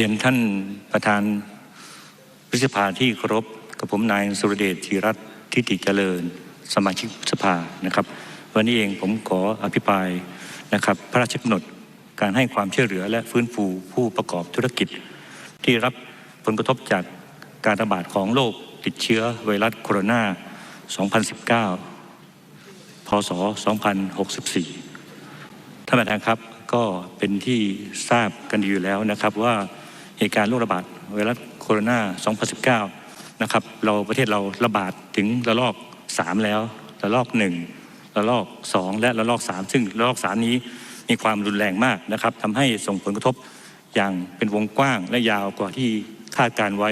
เรียนท่านประธานวิสภาที่เคารพกับผมนายสุรเดชธีรัตทิติเจริญ สมาชิกสภานะครับ วันนี้เองผมขออภิปรายนะครับ พระราชกำหนดการให้ความช่วยเหลือและฟื้นฟูผู้ประกอบธุรกิจ ที่รับผลกระทบจากการระบาดของโรคติดเชื้อไวรัสโคโรนา 2019 พศ 2064 ท่านประธานครับก็เป็นที่ทราบกันอยู่แล้วนะครับว่า เหตุการณ์โรคระบาดไวรัสโคโรนา 2019 นะครับ เราประเทศเราระบาดถึงระลอก 3 แล้ว ระลอก 1 ระลอก 2 และระลอก 3 ซึ่งระลอก 3 นี้มีความรุนแรงมากนะครับทำให้ส่งผลกระทบอย่างเป็นวงกว้างและยาวกว่าที่คาดการไว้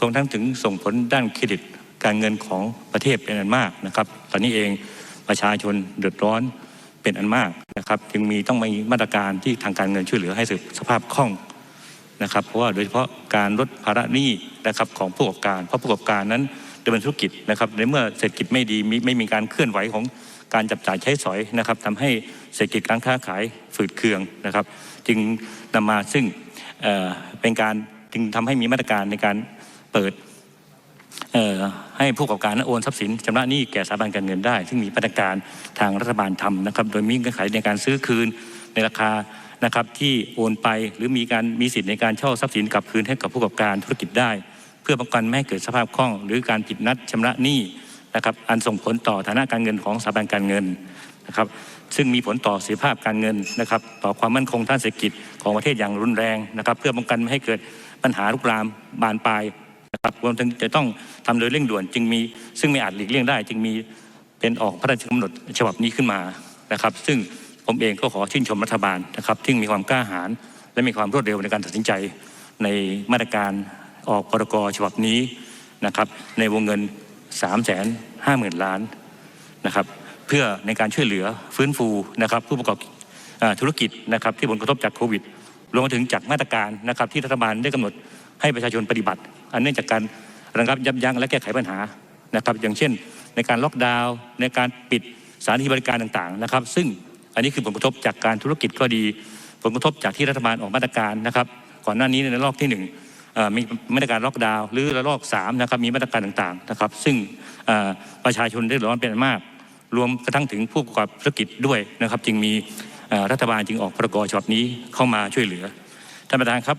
รวมทั้งถึงส่งผลด้านเครดิตการเงินของประเทศเป็นอันมากนะครับ ตอนนี้เองประชาชนเดือดร้อนเป็นอันมากนะครับ จึงมีต้องมีมาตรการที่ทางการเงินช่วยเหลือให้สภาพคล่อง นะครับ เพราะว่าโดยเฉพาะการลดภาระหนี้นะครับของผู้ประกอบการ เพราะผู้ประกอบการนั้นดำเนินธุรกิจนะครับในเมื่อเศรษฐกิจไม่ดีไม่มีการเคลื่อนไหวของการจับจ่ายใช้สอยนะครับทำให้เศรษฐกิจการค้าขายฝืดเคืองนะครับ จึงนำมาซึ่งเเป็นการจึงทำให้มีมาตรการในการเปิดให้ผู้ประกอบการโอนทรัพย์สินชำระหนี้แก่สถาบันการเงินได้ ซึ่งมีมาตรการทางรัฐบาลทำนะครับ โดยมีเงื่อนไขในการซื้อคืนในราคา นะครับที่โอนไปหรือมีการมีสิทธิ์ในการเช่าทรัพย์สินกลับคืนให้กับผู้ประกอบการธุรกิจได้ เพื่อป้องกันไม่ให้เกิดสภาพคล่อง หรือการผิดนัดชำระหนี้นะครับอันส่งผลต่อฐานะการเงินของสถาบันการเงินนะครับซึ่งมีผลต่อเสถียรภาพการเงินนะครับต่อความมั่นคงทางเศรษฐกิจของประเทศอย่างรุนแรงนะครับเพื่อป้องกันไม่ให้เกิดปัญหาลุกลามบานปลายนะครับรวมถึงจะต้องทำโดยเร่งด่วนจึงมีซึ่งไม่อาจหลีกเลี่ยงได้ จึงมีเป็นออกพระราชกำหนดฉบับนี้ขึ้นมานะครับ ซึ่ง ผมเองก็ขอชื่นชมรัฐบาลนะครับที่มีความกล้าหาญและมีความรวดเร็วในการตัดสินใจในมาตรการออกพรกฉบับนี้นะครับในวงเงิน 3 5 0 0 0 0 ล้านนะครับเพื่อในการช่วยเหลือฟื้นฟูนะครับผู้ประกอบอธุรกิจนะครับที่ผลกระทบจากโควิดรวมถึงจากมาตรการนะครับที่รัฐบาลได้กำหนดให้ประชาชนปฏิบัติ อันเนื่องจากการระงับยับยั้งและแก้ไขปัญหานะครับอย่างเช่น ในการล็อกดาวน์ในการปิดสถานที่บริการต่างๆนะครับ ซึ่ง อันนี้คือผลกระทบจากการธุรกิจก็ดี ผลกระทบจากที่รัฐบาลออกมาตรการนะครับ ก่อนหน้านี้ในระลอกที่หนึ่งมีมาตรการล็อกดาวน์หรือระลอกสามนะครับมีมาตรการต่างๆนะครับ ซึ่งประชาชนได้ร้อนเป็นมาก รวมกระทั่งถึงผู้ประกอบธุรกิจด้วยนะครับ จึงมีรัฐบาลจึงออกพรกฉบับนี้เข้ามาช่วยเหลือท่านประธานครับ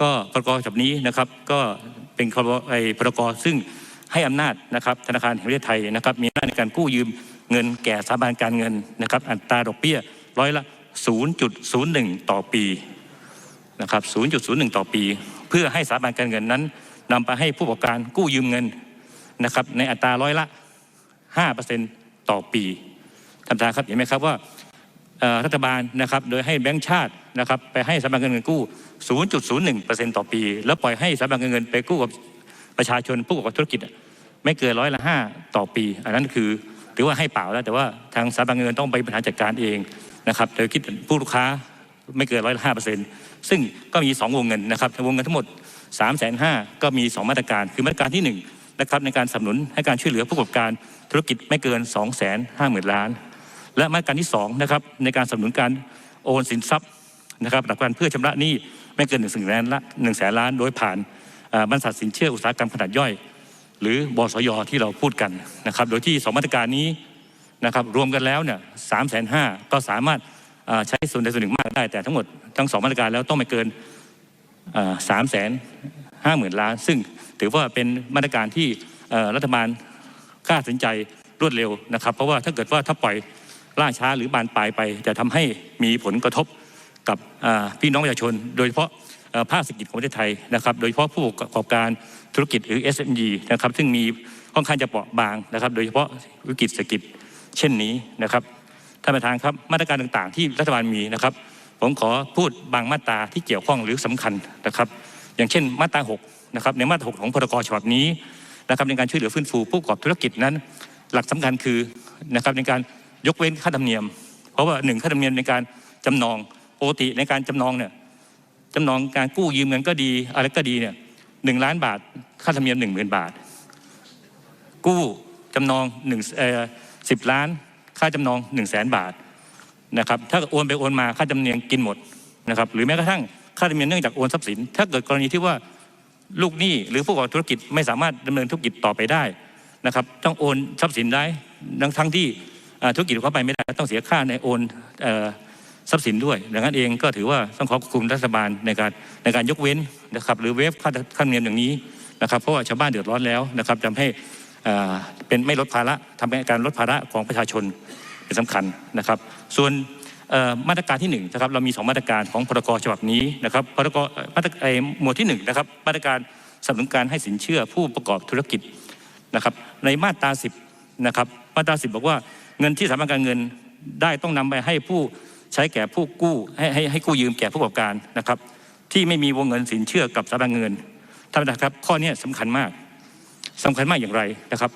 ก็พรกฉบับนี้นะครับก็เป็นพรไอ้พรกซึ่งให้อำนาจนะครับธนาคารแห่งประเทศไทยนะครับมีอำนาจในการกู้ยืม เงินแก่สถาบันการเงินนะครับ อัตราดอกเบี้ยร้อยละ 0.01 ต่อปีนะครับ 0.01 ต่อปี เพื่อให้สถาบันการเงินนั้นนำไปให้ผู้ประกอบการกู้ยืมเงินนะครับ ในอัตราร้อยละ 5%ต่อปีท่านประธานครับเห็นไหมครับว่ารัฐบาลนะครับโดยให้แบงก์ชาตินะครับไปให้สถาบันการเงินกู้ 0.01%ต่อปี แล้วปล่อยให้สถาบันการเงินไปกู้กับประชาชนผู้ประกอบธุรกิจ ไม่เกินร้อยละห้าต่อปี อันนั้นคือ ถือว่าให้เปล่าแล้ว แต่ว่าทางสถาบันเงินต้องไปบริหารจัดการเองนะครับโดยคิดผู้ลูกค้าไม่เกินร้อยละห้าเปอร์เซ็นต์ซึ่งก็มีสองวงเงินนะครับวงเงินทั้งหมด3ามแสนห้าก็มีสองมาตรการ คือมาตรการที่หนึ่งนะครับในการสนับสนุนให้การช่วยเหลือผู้ประกอบการธุรกิจไม่เกิน2องแสนห้าหมื่นล้าน และมาตรการที่2นะครับในการสนับสนุนการโอนสินทรัพย์นะครับหลักการเพื่อชำระหนี้ไม่เกินหนึ่งแสนล้านหนึ่งแสนล้านโดยผ่านบรรษัทสินเชื่ออุตสาหกรรมขนาดย่อย หรือบสยที่เราพูดกันนะครับ โดยที่สองมาตรการนี้นะครับรวมกันแล้วเนี่ยสามแสนห้าก็สามารถใช้ส่วนใดส่วนหนึ่งมากได้ แต่ทั้งหมดทั้งสองมาตรการแล้วต้องไม่เกินสามแสนห้าหมื่นล้าน ซึ่งถือว่าเป็นมาตรการที่รัฐบาลกล้าตัดสินใจรวดเร็วนะครับ เพราะว่าถ้าเกิดว่าถ้าปล่อยล่าช้าหรือบานปลายไป จะทำให้มีผลกระทบกับพี่น้องประชาชน โดยเฉพาะ ภาคเศรษฐกิจของประเทศไทยนะครับ โดยเฉพาะผู้ประกอบการธุรกิจหรือ SME นะครับซึ่งมีค่อนข้างจะเปราะบางนะครับ โดยเฉพาะวิกฤตเศรษฐกิจเช่นนี้นะครับท่านประธานครับมาตรการต่างๆ ที่รัฐบาลมีนะครับ ผมขอพูดบางมาตราที่เกี่ยวข้องหรือสำคัญนะครับ อย่างเช่นมาตรา6นะครับในมาตรา6ของพรกฉบับนี้นะครับในการช่วยเหลือฟื้นฟูผู้ประกอบธุรกิจนั้น หลักสำคัญคือนะครับในการยกเว้นค่าธรรมเนียม เพราะว่าหนึ่งค่าธรรมเนียมในการจำนองปกติในการจำนองเนี่ย จำนองการกู้ยืมเงินก็ดี อะไรก็ดีเนี่ยหนึ่งล้านบาท ค่าธรรมเนียมหนึ่งหมื่นบาท กู้จำนองหนึ่งเออสิบล้าน ค่าจำนองหนึ่งแสนบาทนะครับ ถ้าโอนไปโอนมาค่าจำเนียมกินหมดนะครับ หรือแม้กระทั่งค่าธรรมเนียมเนื่องจากโอนทรัพย์สิน ถ้าเกิดกรณีที่ว่าลูกหนี้หรือผู้ประกอบธุรกิจไม่สามารถดำเนินธุรกิจต่อไปได้นะครับ ต้องโอนทรัพย์สินได้ทั้งทั้งที่ธุรกิจเข้าไปไม่ได้ต้องเสียค่าในโอนเออ ทรัพย์สินด้วยดังนั้นเองก็ถือว่าต้องขอบคุณรัฐบาลในการในการยกเว้นนะครับหรือเวฟค่าค่าธรรมเนียมอย่างนี้นะครับเพราะว่าชาวบ้านเดือดร้อนแล้วนะครับทำให้อ่าเป็นไม่ลดภาระทำให้การลดภาระของประชาชนเป็นสำคัญนะครับ ส่วนมาตรการที่หนึ่งนะครับเรามีสองมาตรการของพรกฉบับนี้นะครับพรกมาตรเอ่อหมวดที่หนึ่งนะครับมาตรการสนับสนุนการให้สินเชื่อผู้ประกอบธุรกิจนะครับในมาตราสิบนะครับมาตราสิบบอกว่าเงินที่สถาบันการเงินได้ต้องนำไปให้ผู้ ใช้แก่ผู้กู้ให้ให้ให้กู้ยืมแก่ผู้ประกอบการนะครับ ที่ไม่มีวงเงินสินเชื่อกับสถาบันเงินท่านประธานครับข้อนี้สำคัญมากสำคัญมากอย่างไรนะครับ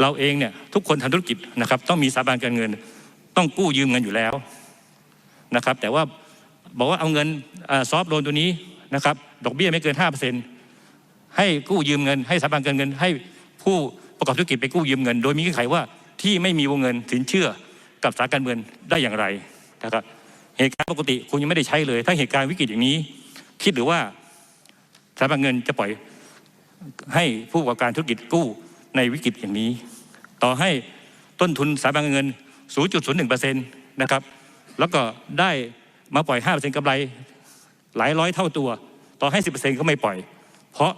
เราเองเนี่ยทุกคนทำธุรกิจนะครับ ต้องมีสถาบันการเงิน ต้องกู้ยืมเงินอยู่แล้วนะครับ แต่ว่าบอกว่าเอาเงินซอฟต์โลนตัวนี้นะครับ ดอกเบี้ยไม่เกิน 5%ให้กู้ยืมเงิน ให้สถาบันการเงิน ให้ผู้ประกอบธุรกิจไปกู้ยืมเงิน โดยมีเงื่อนไขว่าที่ไม่มีวงเงินสินเชื่อกับสถาบันการเงินได้อย่างไรนะครับ เหตุการณ์ปกติคุณยังไม่ได้ใช้เลย ถ้าเหตุการณ์วิกฤตอย่างนี้ คิดหรือว่าสถาบันเงินจะปล่อยให้ผู้ประกอบการธุรกิจกู้ในวิกฤตอย่างนี้ ต่อให้ต้นทุนสถาบันเงิน 0.01%นะครับแล้วก็ได้มาปล่อย 5%กำไรหลายร้อยเท่าตัว ต่อให้ 10%ก็ไม่ปล่อย เพราะ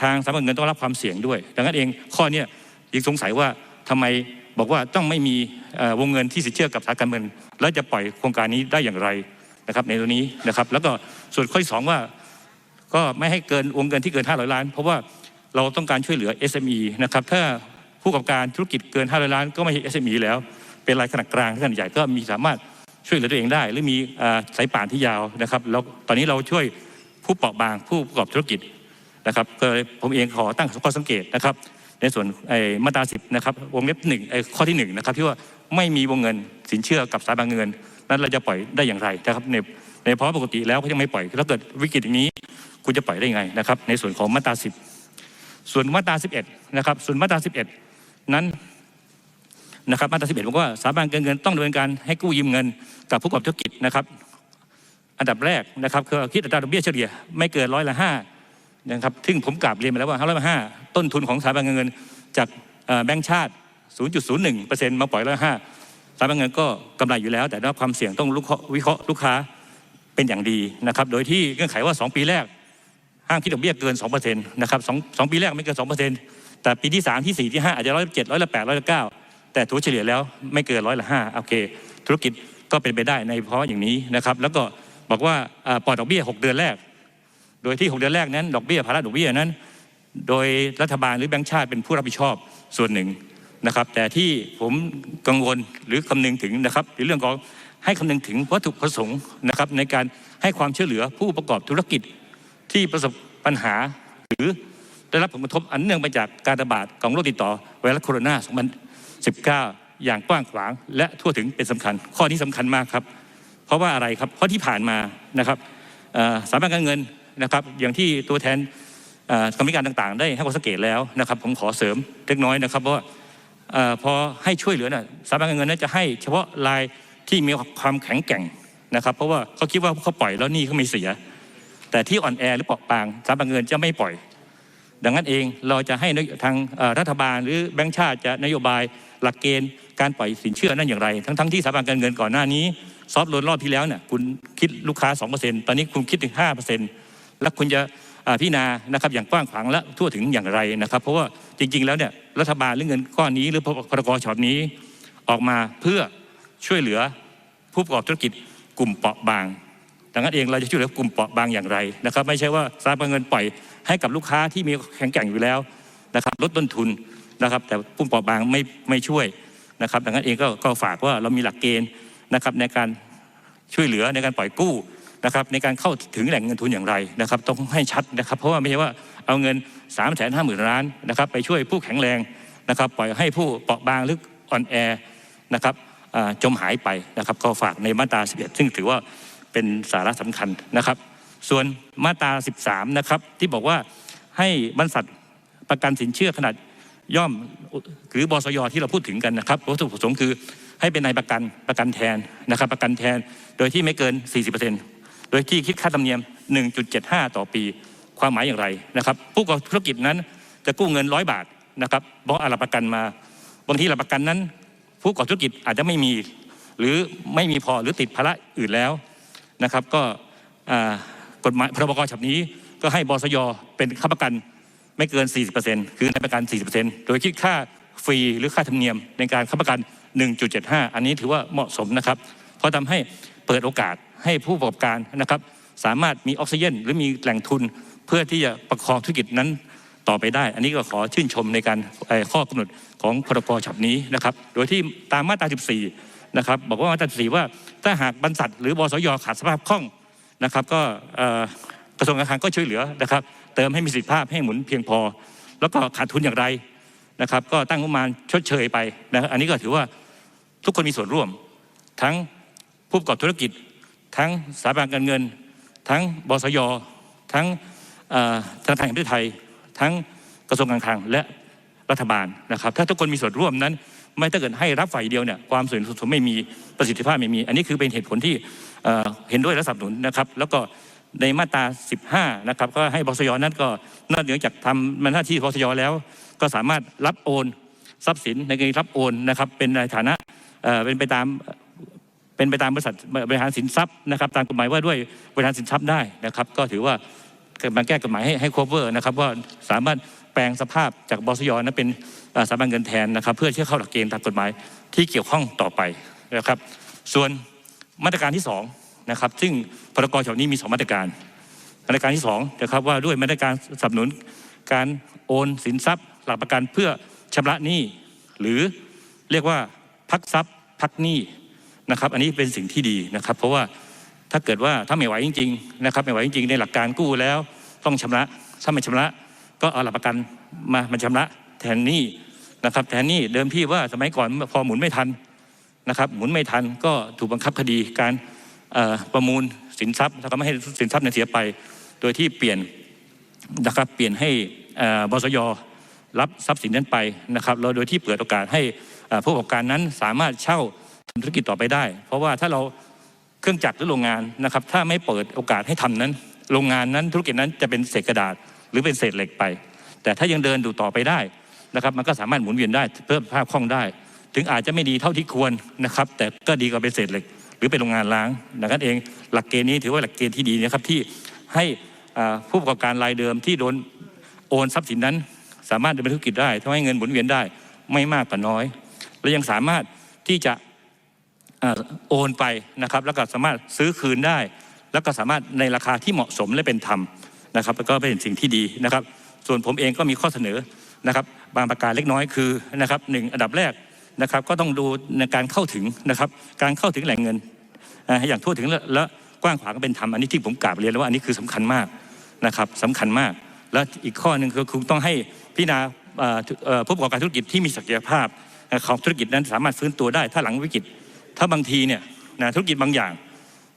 ทางสถาบันเงินต้องรับความเสี่ยงด้วย ดังนั้นเองข้อนี้ยยังสงสัยว่าทำไม บอกว่าต้องไม่มีวงเงินที่สินเชื่อกับสถาบันเงิน แล้วจะปล่อยโครงการนี้ได้อย่างไรนะครับ ในตัวนี้นะครับ แล้วก็ส่วนข้อที่สองว่า ก็ไม่ให้เกินวงเงินที่เกิน 500 ล้าน เพราะว่าเราต้องการช่วยเหลือ SME นะครับถ้าผู้ประกอบการธุรกิจเกิน 500 ล้าน ก็ไม่ใช่ SME แล้ว เป็นรายขนาดกลางขนาดใหญ่ก็มีสามารถช่วยเหลือตัวเองได้ หรือมีอสายป่านที่ยาวนะครับแล้วตอนนี้เราช่วยผู้เปราะบางผู้ประกอบธุรกิจนะครับก็ผมเองขอตั้งข้อสังเกตนะครับ ในส่วนมาตราสิบนะครับวงเล็บหนึ่งข้อที่หนึ่งนะครับที่ว่าไม่มีวงเงินสินเชื่อกับสถาบันเงิน นั้นเราจะปล่อยได้อย่างไรนะครับในในเพราะปกติแล้วก็ยังไม่ปล่อยถ้าเกิดวิกฤตอย่างนี้ คุณจะปล่อยได้ยังไงนะครับในส่วนของมาตรา10ส่วนมาตรา11นะครับส่วนมาตรา11นั้นนะครับมาตรา11บอกว่าสถาบันการเงินต้องดำเนินการให้กู้ยืมเงินกับผู้ประกอบธุรกิจนะครับ อันดับแรกนะครับคือคิดอัตราดอกเบี้ยเฉลี่ยไม่เกินร้อยละห้า นะครับซึ่งผมกราบเรียนไปแล้วว่าห้าร้อยห้าต้นทุนของสถาบันการเงิน จากแบงก์ชาติ 0.01%มาปล่อยร้อยห้าสถาบันการเงินก็กำไรอยู่แล้ว แต่ว่าความเสี่ยงต้องวิเคราะห์ลูกค้าเป็นอย่างดีนะครับ โดยที่เงื่อนไขว่า 2 ปีแรก ห้ามคิดดอกเบี้ยเกิน2%นะครับสองสองปีแรกไม่เกิน 2%แต่ปีที่ 3 ที่ 4 ที่ 5 อาจจะร้อยละเจ็ดร้อยละแปดร้อยละเก้าแต่ถัวเฉลี่ยแล้วไม่เกินร้อยละห้าโอเค ธุรกิจก็เป็นไปได้ในเพราะอย่างนี้นะครับ แล้วก็บอกว่าอ่าปล่อยดอกเบี้ย 6 เดือนแรก โดยที่ 6 เดือนแรกนั้นดอกเบี้ยภาระดอกเบี้ยนั้น โดยรัฐบาลหรือแบงก์ชาติเป็นผู้รับผิดชอบส่วนหนึ่งนะครับ แต่ที่ผมกังวลหรือคำนึงถึงนะครับในเรื่องของให้คำนึงถึงวัตถุประสงค์นะครับในการให้ความช่วยเหลือผู้ประกอบธุรกิจที่ประสบปัญหาหรือได้รับผลกระทบอันเนื่องมาจากการระบาดของโรคติดต่อไวรัสโคโรนา 2019 อย่างกว้างขวาง และทั่วถึงเป็นสำคัญ ข้อนี้สำคัญมากครับ เพราะว่าอะไรครับ เพราะที่ผ่านมานะครับสถาบันการเงิน นะครับ อย่างที่ตัวแทนกรรมการต่างๆ ได้ให้ความสังเกตแล้วนะครับ ผมขอเสริมเล็กน้อยนะครับเพราะว่าอพอให้ช่วยเหลือน่ะสถาบันการเงินนั้นจะให้เฉพาะรายที่มีความแข็งแกร่งนะครับ เพราะว่าเขาคิดว่าเขาปล่อยแล้วหนี่เขาไม่เสีย แต่ที่อ่อนแอหรือเปราะบางสถาบันเงินจะไม่ปล่อย ดังนั้นเองเราจะให้ทางรัฐบาลหรือแบงก์ชาติจะนโยบายหลักเกณฑ์การปล่อยสินเชื่อนั่นอย่างไร ทั้งทั้งที่สถาบันการเงินก่อนหน้านี้ ซอฟต์โลนรอบที่แล้วเนี่ยคุณคิดลูกค้า 2%ตอนนี้คุณคิดถึง5% แล้วคุณจะพิจารณานะครับอย่างกว้างขวางและทั่วถึงอย่างไรนะครับ เพราะว่าจริง ๆ แล้วเนี่ยรัฐบาลหรือเงินก้อนนี้หรือพรกฉบับนี้ออกมาเพื่อช่วยเหลือผู้ประกอบธุรกิจกลุ่มเปราะบางดังนั้นเองเราจะช่วยเหลือกลุ่มเปราะบางอย่างไรนะครับ ไม่ใช่ว่าสถาบันเงินปล่อยให้กับลูกค้าที่มีแข็งแกร่งอยู่แล้วนะครับ ลดต้นทุนนะครับ แต่กลุ่มเปราะบางไม่ไม่ช่วยนะครับ ดังนั้นเองก็ก็ฝากว่าเรามีหลักเกณฑ์นะครับในการช่วยเหลือในการปล่อยกู้ นะครับในการเข้าถึงแหล่งเงินทุนอย่างไรนะครับต้องให้ชัดนะครับ เพราะว่าไม่ใช่ว่าเอาเงิน3ามแสนห้าหมื่นล้านนะครับไปช่วยผู้แข็งแรงนะครับปล่อยให้ผู้เปราะบางหรืออ่อนแอนะครับจมหายไปนะครับก็ฝากในมาตรา 11 ซึ่งถือว่าเป็นสาระสำคัญนะครับ ส่วนมาตรา 13 นะครับที่บอกว่าให้บรรษัทประกันสินเชื่อขนาดย่อมหรือบสยที่เราพูดถึงกันนะครับวัตถุประสงค์คือให้เป็นนายประกันประกันแทนนะครับประกันแทนโดยที่ไม่เกิน 40%น โดยที่คิดค่าธรรมเนียม 1.75 ต่อปี ความหมายอย่างไรนะครับผู้ประกอบธุรกิจนั้นจะกู้เงินร้อยบาทนะครับเพราะอาลักประกันมาบางทีหลักประกันนั้น ผู้ประกอบธุรกิจอาจจะไม่มี หรือไม่มีพอหรือติดภาระอื่นแล้วนะครับ ก็กฎหมายพรบกฉบับนี้ก็ให้บสยเป็นค่าประกันไม่เกิน 40%คือในประกัน 40%โดยคิดค่าฟรีหรือค่าธรรมเนียมในการค้าประกัน 1.75 อันนี้ถือว่าเหมาะสมนะครับ เพราะทำให้เปิดโอกาส ให้ผู้ประกอบการนะครับ สามารถมีออกซิเจนหรือมีแหล่งทุนเพื่อที่จะประคองธุรกิจนั้นต่อไปได้ อันนี้ก็ขอชื่นชมในการข้อกำหนดของพรกฉบับนี้นะครับ โดยที่ตามมาตรา 14 นะครับ บอกว่ามาตรา 14 ว่าถ้าหากบรรษัทหรือบสยขาดสภาพคล่องนะครับ ก็กระทรวงการคลังก็ช่วยเหลือนะครับ เติมให้มีสิทธิภาพให้หมุนเพียงพอ แล้วก็ขาดทุนอย่างไรนะครับ ก็ตั้งงบประมาณชดเชยไปนะครับอันนี้ก็ถือว่าทุกคนมีส่วนร่วม ทั้งผู้ประกอบธุรกิจ ทั้งสถาบันการเงิน ทั้งบสยทั้งธนาคารแห่งประเทศไทย ทั้งกระทรวงการคลังและรัฐบาลนะครับ ถ้าทุกคนมีส่วนร่วมนั้น ไม่ถ้าเกิดให้รับฝ่ายเดียวเนี่ยความส่วนสมไม่มีประสิทธิภาพไม่มี อันนี้คือเป็นเหตุผลที่เห็นด้วยและสนับสนุนนะครับ แล้วก็ในมาตรา 15 นะครับ ก็ให้บสยนั้นก็นอกเหนือจากทำหน้าที่บสยแล้ว ก็สามารถรับโอนทรัพย์สินในกรณีรับโอนนะครับเป็นในฐานะเป็นไปตาม เป็นไปตามบริษัทบริหารสินทรัพย์นะครับตามกฎหมายว่าด้วยบริหารสินทรัพย์ได้นะครับ ก็ถือว่ามาแก้กฎหมายให้ให้ cover นะครับว่าสามารถแปลงสภาพจากบสยนั้นเป็นสถาบันเงินแทนนะครับ เพื่อที่จะเข้าหลักเกณฑ์ตามกฎหมายที่เกี่ยวข้องต่อไปนะครับ ส่วนมาตรการที่สองนะครับซึ่งพรกฉบับนี้มีสองมาตรการมาตรการที่สองนะครับว่าด้วยมาตรการสนับสนุนการโอนสินทรัพย์ หลักประกันเพื่อชำระหนี้หรือเรียกว่าพักทรัพย์พักหนี้ นะครับ อันนี้เป็นสิ่งที่ดีนะครับ เพราะว่าถ้าเกิดว่าถ้าไม่ไหวจริงๆนะครับไม่ไหวจริงๆในหลักการกู้แล้ว ต้องชำระถ้าไม่ชำระ ก็เอาหลักประกันมามันชำระแทนหนี้นะครับ แทนหนี้เดิมพี่ว่าสมัยก่อนพอหมุนไม่ทันนะครับ หมุนไม่ทันก็ถูกบังคับคดีการประมูลสินทรัพย์แล้วก็ไม่ให้สินทรัพย์เนี่ยเสียไป โดยที่เปลี่ยนนะครับเปลี่ยนให้บสยรับทรัพย์สินนั้นไปนะครับแล้วโดยที่เปิดโอกาสให้ผู้ประกอบการนั้นสามารถเช่า ธุรกิจต่อไปได้ เพราะว่าถ้าเราเครื่องจักรหรือโรงงานนะครับ ถ้าไม่เปิดโอกาสให้ทำนั้น โรงงานนั้นธุรกิจนั้นจะเป็นเศษกระดาษ หรือเป็นเศษเหล็กไป แต่ถ้ายังเดินดูต่อไปได้นะครับ มันก็สามารถหมุนเวียนได้เพิ่มภาพคล่องได้ ถึงอาจจะไม่ดีเท่าที่ควรนะครับ แต่ก็ดีกว่าเป็นเศษเหล็ก หรือเป็นโรงงานล้างดังนั้นเองหลักเกณฑ์นี้ถือว่าหลักเกณฑ์ที่ดีนะครับที่ให้ผู้ประกอบการรายเดิมที่โดนโอนทรัพย์สินนั้น สามารถดำเนินธุรกิจได้ทำให้เงินหมุนเวียนได้ไม่มากก็น้อย และยังสามารถที่จะ โอนไปนะครับแล้วก็สามารถซื้อคืนได้ แล้วก็สามารถในราคาที่เหมาะสมและเป็นธรรมนะครับก็เป็นสิ่งที่ดีนะครับ ส่วนผมเองก็มีข้อเสนอนะครับ บางประการเล็กน้อยคือนะครับหนึ่งอันดับแรกนะครับ ก็ต้องดูในการเข้าถึงนะครับ การเข้าถึงแหล่งเงินอ่าให้อย่างทั่วถึงและกว้างขวางเป็นธรรมอันนี้ที่ผมกราบเรียนแล้วว่าอันนี้คือสำคัญมากนะครับสำคัญมาก และอีกข้อหนึ่งคือคุณต้องให้พิจารณาผู้ประกอบการธุรกิจที่มีศักยภาพของธุรกิจนั้นสามารถฟื้นตัวได้ ถ้าหลังวิกฤต ถ้าบางทีเนี่ยนะธุรกิจบางอย่าง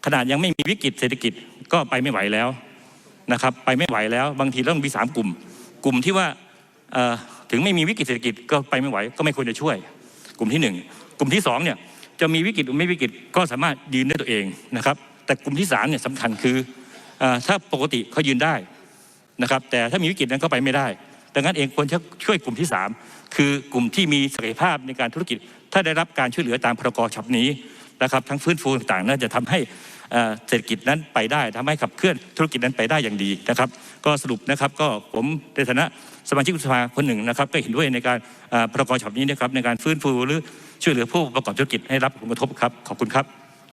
ขนาดยังไม่มีวิกฤตเศรษฐกิจก็ไปไม่ไหวแล้วนะครับ ไปไม่ไหวแล้ว บางทีต้องมีสามกลุ่ม กลุ่มที่ว่าถึงไม่มีวิกฤตเศรษฐกิจก็ไปไม่ไหว ก็ไม่ควรจะช่วย กลุ่มที่หนึ่งกลุ่มที่สองเนี่ยจะมีวิกฤตหรือไม่วิกฤตก็สามารถยืนได้ตัวเองนะครับ แต่กลุ่มที่สามเนี่ยสำคัญคืออถ้าปกติเขายืนได้นะครับ แต่ถ้ามีวิกฤตนั้นก็ไปไม่ได้ ดังนั้นเองควรจะช่วยกลุ่มที่สามคือกลุ่มที่มีศักยภาพในการธุรกิจ ถ้าได้รับการช่วยเหลือตามพรกฉบับนี้นะครับทั้งฟื้นฟูต่างๆน่าจะทำให้เศรษฐกิจนั้นไปได้ทำให้ขับเคลื่อนธุรกิจนั้นไปได้อย่างดีนะครับ ก็สรุปนะครับก็ผมในฐานะสมาชิกสภาคนหนึ่งนะครับ ก็เห็นด้วยในการพรกฉบับนี้นะครับในการฟื้นฟูหรือช่วยเหลือผู้ประกอบธุรกิจให้รับผลกระทบครับขอบคุณครับ